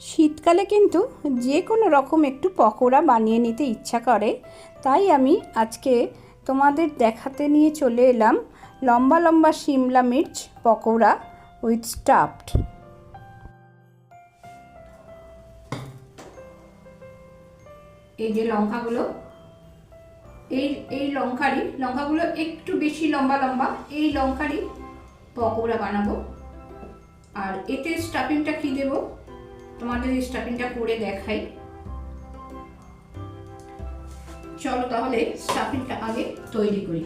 শীতকালে কিন্তু যে কোনো রকম একটু পকোড়া বানিয়ে নিতে ইচ্ছা করে, তাই আমি আজকে তোমাদের দেখাতে নিয়ে চলে এলাম লম্বা লম্বা শিমলা মির্চ পকোড়া উইথ স্টাফড এই যে লঙ্কাগুলো, এই এই লঙ্কারই, লঙ্কাগুলো একটু বেশি লম্বা লম্বা, এই লঙ্কারই পকোড়া বানাবো। আর এতে স্টাফিংটা কী দেবো? তোমাদের স্টাফিংটা করে দেখাই। চলো তাহলে স্টাফিংটা আগে তৈরি করি।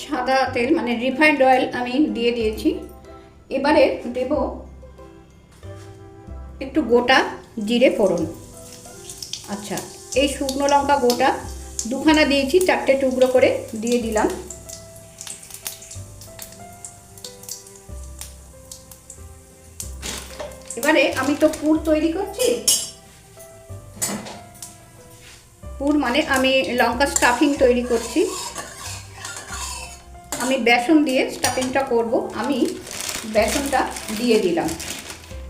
সাদা তেল মানে রিফাইন্ড অয়েল আমি দিয়ে দিয়েছি। এবারে দেব একটু গোটা জিরে ফোড়ন। আচ্ছা এই শুকনো লঙ্কা গোটা দুখানা দিয়েছি, চারটে টুকরো করে দিয়ে দিলাম। এবারে আমি তো পুর তৈরি করছি। পুর মানে আমি লঙ্কা স্টাফিং তৈরি করছি। আমি বেসন দিয়ে স্টাফিংটা করব। আমি বেসনটা দিয়ে দিলাম।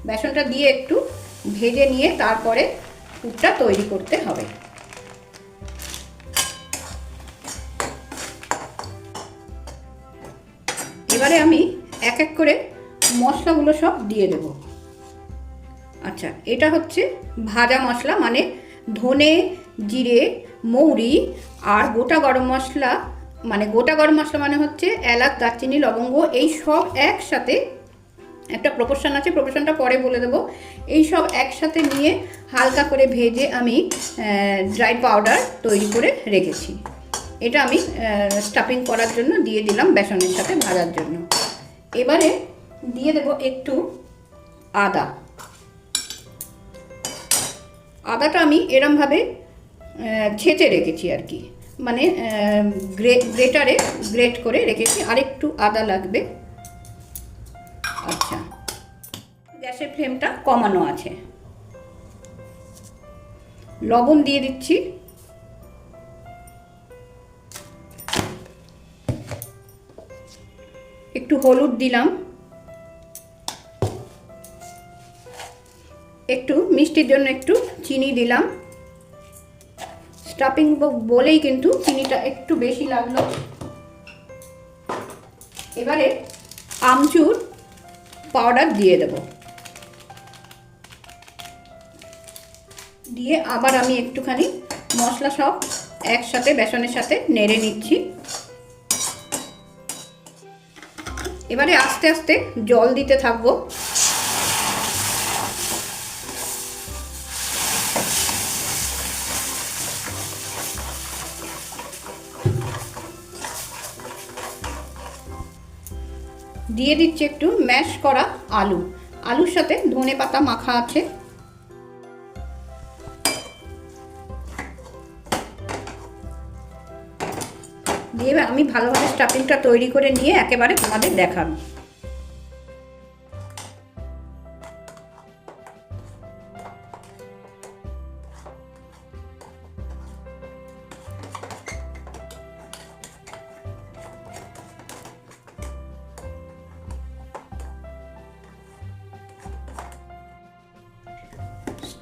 বেসনটা দিয়ে একটু ভেজে নিয়ে তারপরে পুরটা তৈরি করতে হবে। এবারে আমি এক এক করে মশলাগুলো সব দিয়ে দেব। আচ্ছা এটা হচ্ছে ভাজা মশলা মানে ধনে, জিরে, মৌরি আর গোটা গরম মশলা মানে গোটা গরম মশলা মানে হচ্ছে এলাচ, দারচিনি, লবঙ্গ, এই সব একসাথে একটা প্রপোর্শন আছে প্রপোর্শনটা পরে বলে দেবো। এই সব একসাথে নিয়ে হালকা করে ভেজে আমি ড্রাই পাউডার তৈরি করে রেখেছি। এটা আমি স্টাফিং করার জন্য দিয়ে দিলাম বেসনের সাথে ভাজার জন্য। এবারে দিয়ে দেবো একটু আদা। আদাটা আমি এরমভাবে ছেঁচে রেখেছি আর কি। মানে গ্রে, গ্রেটারে গ্রেট করে রেখেছি, আরেকটু আদা লাগবে। আচ্ছা। গ্যাসের ফ্লেমটা কমানো আছে। লবণ দিয়ে দিচ্ছি। একটু হলুদ দিলাম। একটু, মিষ্টির জন্য একটু চিনি দিলাম। স্টাফিং বলেই কিন্তু চিনিটা একটু বেশি লাগল। এবারে আমচুর পাউডার দিয়ে দেব। দিয়ে আবার আমি একটুখানি মশলা সব একসাথে বেসনের সাথে নেড়ে নিচ্ছি। এবারে আস্তে আস্তে জল দিতে থাকব। দিয়ে দিচ্ছি একটু ম্যাশ করা আলু। আলুর সাথে ধনে পাতা মাখা আছে। দিয়ে আমি ভালোভাবে স্টাফিংটা তৈরি করে নিয়ে একেবারে তোমাদের দেখাবো।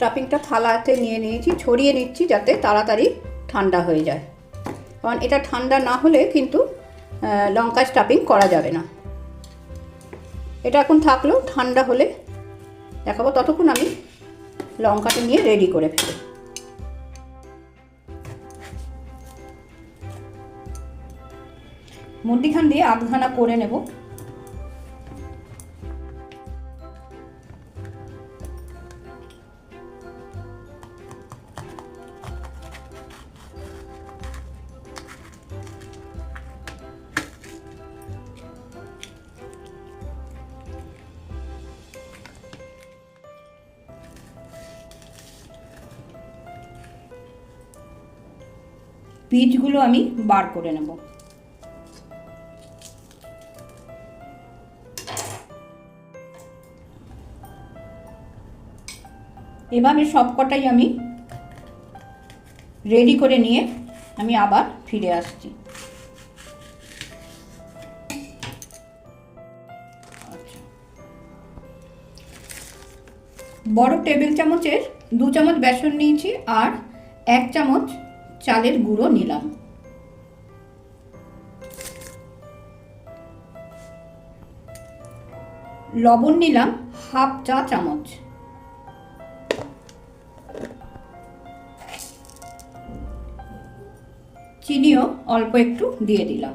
স্টাফিংটা থালাতে নিয়ে নিয়েছি, ছড়িয়ে নিচ্ছি যাতে তাড়াতাড়ি ঠান্ডা হয়ে যায়। কারণ এটা ঠান্ডা না হলে কিন্তু লঙ্কা স্টাফিং করা যাবে না। এটা এখন থাকলেও ঠান্ডা হলে দেখাবো, ততক্ষণ আমি লঙ্কাটা নিয়ে রেডি করে ফেলি। মুরগিখান দিয়ে আধখানা করে নেব। বীজগুলো আমি বার করে নেব। এভাবে সব কটাই আমি রেডি করে নিয়ে আমি আবার ফিরে আসছি। আচ্ছা। বড় টেবিল চামচের দু চামচ বেসন নিয়েছি আর এক চামচ চালের গুঁড়ো নিলাম। লবণ নিলাম হাফ চা চামচ। চিনিও অল্প একটু দিয়ে দিলাম।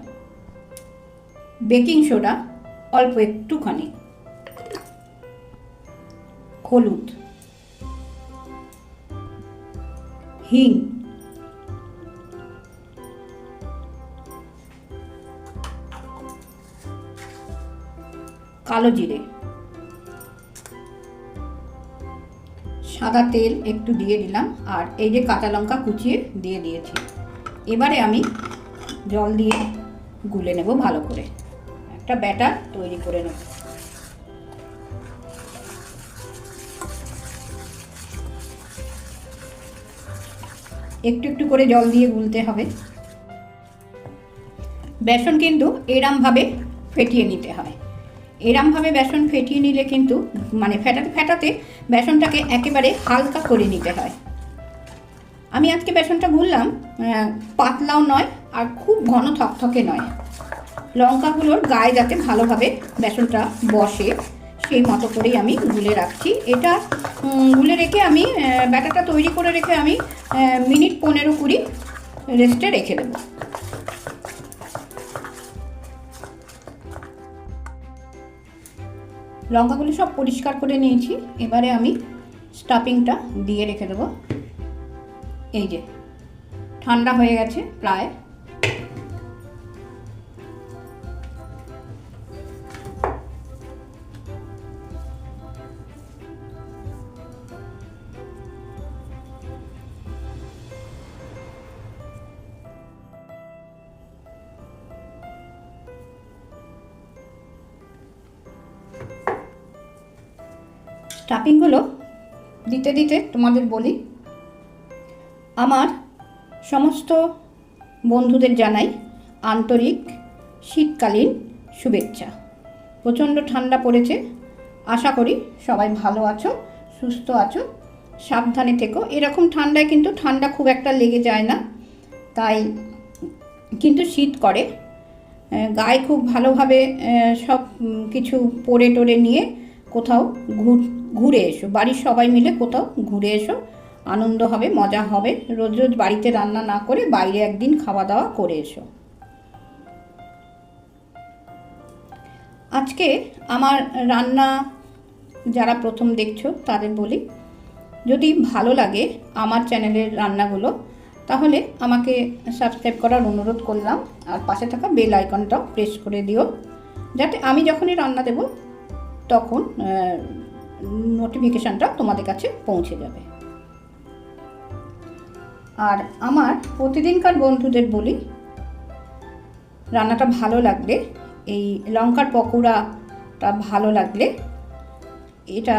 বেকিং সোডা অল্প একটুখানি। হলুদ। হিং। কালো জিরে। সাদা তেল একটু দিয়ে দিলাম, আর এই যে কাঁচা লঙ্কা কুচিয়ে দিয়ে দিয়েছি। এবারে আমি জল দিয়ে গুলে নেব ভালো করে। একটা ব্যাটার তৈরি করে নেব। একটু একটু করে জল দিয়ে গুলতে হবে। বেসন কিন্তু এরমভাবে ফেটিয়ে নিতে হয়। এরমভাবে বেসন ফেটিয়ে নিলে কিন্তু মানে ফেটাতে ফেটাতে বেসনটাকে একেবারে হালকা করে নিতে হয়। আমি আজকে বেসনটা গুললাম পাতলাও নয় আর খুব ঘন থকথকে নয়। লঙ্কাগুলোর গায়ে যাতে ভালোভাবে বেসনটা বসে সেই মতো করেই আমি গুলে রাখছি। এটা গুলে রেখে আমি আহ, ব্যাটারটা তৈরি করে রেখে আমি মিনিট পনেরো কুড়ি রেস্টে রেখে দেবো। লঙ্কাগুলো সব পরিষ্কার করে নিয়েছি। এবারে আমি স্টাফিংটা দিয়ে রেখে দেবো। এই যে, ঠান্ডা হয়ে গেছে প্রায়। স্টাফিংগুলো দিতে দিতে তোমাদের বলি। আমার সমস্ত বন্ধুদের জানাই আন্তরিক শীতকালীন শুভেচ্ছা। প্রচণ্ড ঠান্ডা পড়েছে। আশা করি সবাই ভালো আছো, সুস্থ আছো, সাবধানে থেকো। এরকম ঠান্ডায় কিন্তু ঠান্ডা খুব একটা লেগে যায় না। তাই কিন্তু শীত করে। গায়ে খুব ভালোভাবে সব কিছু পরে টোরে নিয়ে কোথাও ঘুর এসো। বাড়ির সবাই মিলে কোথাও ঘুরে এসো। আনন্দ হবে, মজা হবে। রোজ রোজ বাড়িতে রান্না না করে বাইরে একদিন খাওয়া দাওয়া করে এসো। আজকে আমার রান্না যারা প্রথম দেখছ তাদের বলি, যদি ভালো লাগে আমার চ্যানেলের রান্নাগুলো, তাহলে আমাকে সাবস্ক্রাইব করার অনুরোধ করলাম। আর পাশে থাকা বেল আইকনটাও প্রেস করে দিও। যাতে আমি যখনই রান্না দেব তখন নোটিফিকেশানটা তোমাদের কাছে পৌঁছে যাবে। আর আমার প্রতিদিনকার বন্ধুদের বলি, রান্নাটা ভালো লাগলে, এই লঙ্কার পকোড়াটা ভালো লাগলে, এটা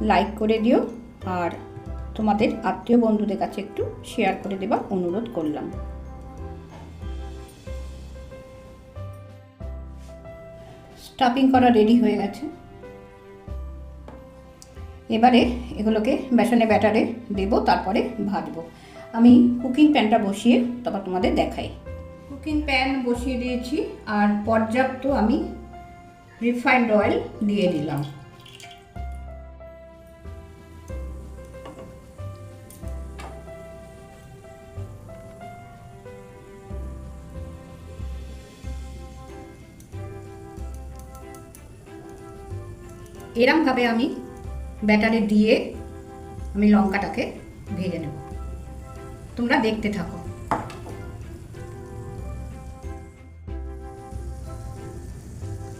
লাইক করে দিও। আর তোমাদের আত্মীয় বন্ধুদের কাছে একটু শেয়ার করে দেবার অনুরোধ করলাম। স্টাফিং করা রেডি হয়ে গেছে। এবারে এগুলোকে বেসনে ব্যাটারে দেবো, তারপরে ভাজবো। আমি কুকিং প্যানটা বসিয়ে তারপর তোমাদের দেখাই। কুকিং প্যান বসিয়ে দিয়েছি, আর পর্যাপ্ত আমি রিফাইন্ড অয়েল দিয়ে দিলাম। এরমভাবে আমি ব্যাটারে দিয়ে আমি লঙ্কাটাকে ভেজে নেব। তোমরা দেখতে থাকো।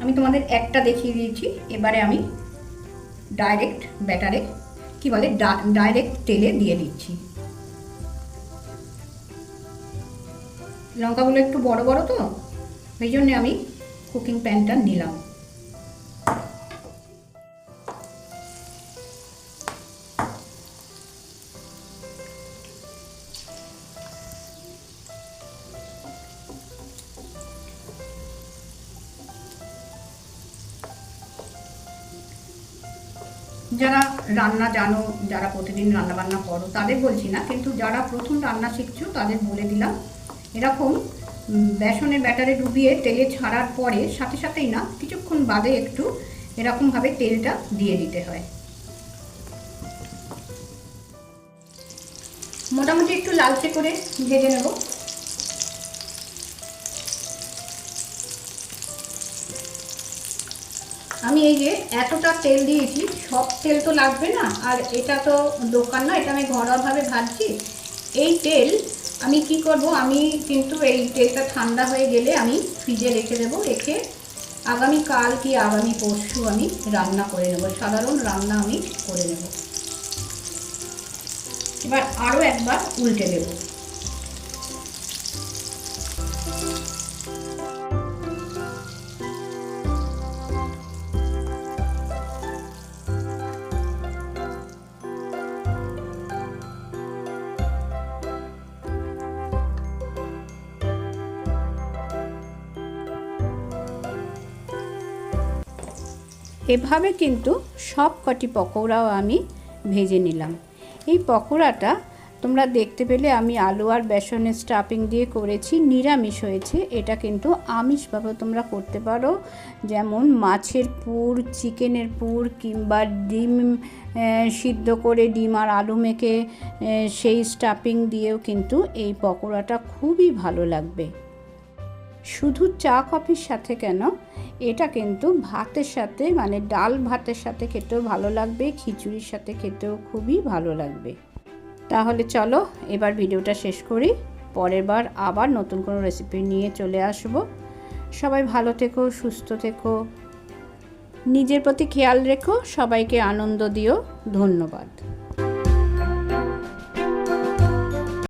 আমি তোমাদের একটা দেখিয়ে দিয়েছি, এবারে আমি ডাইরেক্ট ব্যাটারে, কি বলে ডাইরেক্ট তেলে দিয়ে দিচ্ছি। লঙ্কাগুলো একটু বড় বড় তো, ওই জন্যে আমি কুকিং প্যানটা নিলাম। যারা রান্না জানো, যারা প্রতিদিন রান্না বান্না করো, তাদের বলছি না, কিন্তু যারা প্রথম রান্না শিখছো, তাদের বলে দিলাম, এরকম বেসনের ব্যাটারে ডুবিয়ে তেলে ছাড়ার পরে সাথে সাথেই না, কিছুক্ষণ বাদে একটু এরকমভাবে তেলটা দিয়ে দিতে হয়। মোটামুটি একটু লালচে করে ভেজে নেব। আমি এই যে এতটা তেল দিয়েছি, সব তেল তো লাগবে না, আর এটা তো দোকান না, এটা আমি ঘরোয়াভাবে ভাজছি। এই তেল আমি কি করব, আমি কিন্তু এই তেলটা ঠান্ডা হয়ে গেলে আমি ফ্রিজে রেখে দেবো, রেখে আগামী কাল কি আগামী পরশু আমি রান্না করে নেব, সাধারণ রান্না আমি করে নেব। এবার আরও একবার উল্টে দেবো। এভাবে কিন্তু সব কটি পকোড়াও আমি ভেজে নিলাম। এই পকোড়াটা তোমরা দেখতে পেলে আমি আলু আর বেসনের স্টাফিং দিয়ে করেছি, নিরামিষ হয়েছে। এটা কিন্তু আমিষভাবে তোমরা করতে পারো। যেমন মাছের পুর, চিকেনের পুর কিংবা ডিম সিদ্ধ করে ডিম আর আলু মেখে সেই স্টাফিং দিয়েও কিন্তু এই পকোড়াটা খুবই ভালো লাগবে। শুধু চা কফির সাথে কেন? এটা কিন্তু ভাতের সাথে মানে ডাল ভাতের সাথে খেতেও ভালো লাগবে, খিচুড়ির সাথে খেতেও খুবই ভালো লাগবে। তাহলে চলো, এবার ভিডিওটা শেষ করি। পরের বার আবার নতুন কোনো রেসিপি নিয়ে চলে আসব। সবাই ভালো থেকো, সুস্থ থেকো। নিজের প্রতি খেয়াল রেখো, সবাইকে আনন্দ দিও। ধন্যবাদ।